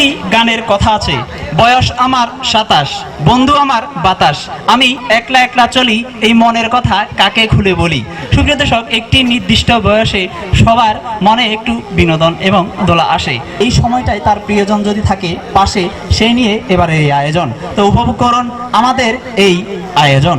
একটি গানের কথা আছে। বয়স আমার সাতাশ, বন্ধু আমার বাতাস। আমি একলা একলা চলি, এই মনের কথা কাকে খুলে বলি? সুপ্রিয় দর্শক, একটি নির্দিষ্ট বয়সে সবার মনে একটু বিনোদন এবং দোলা আসে। এই সময়টায় তার প্রিয়জন যদি থাকে পাশে সেই নিয়ে এবারে এই আয়োজন। তো উপভোগ করুন আমাদের এই আয়োজন।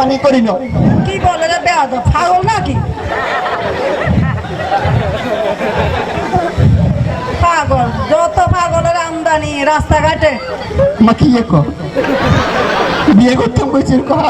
মানে করি না। কি বলে রে বেয়াদ ফাগল নাকি? পাগল যত পাগলের আমদানি রাস্তাঘাটে। মা কি কর? বিয়ে করতাম কইছিস কর